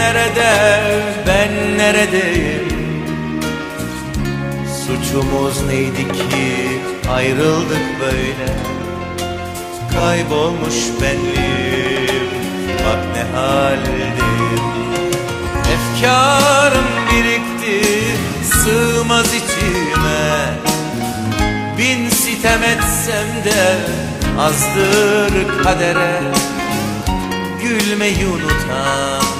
nerede? Ben neredeyim? Suçumuz neydi ki ayrıldık böyle? Kaybolmuş benliğim bak ne haldeyim. Efkarım birikti sığmaz içime. Bin sitem etsem de azdır kadere. Gülmeyi unutan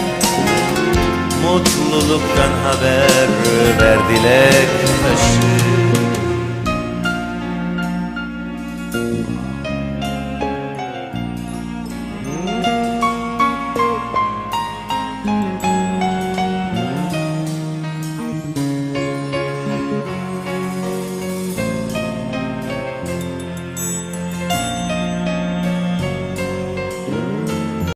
mutluluktan haber verdiler. taşı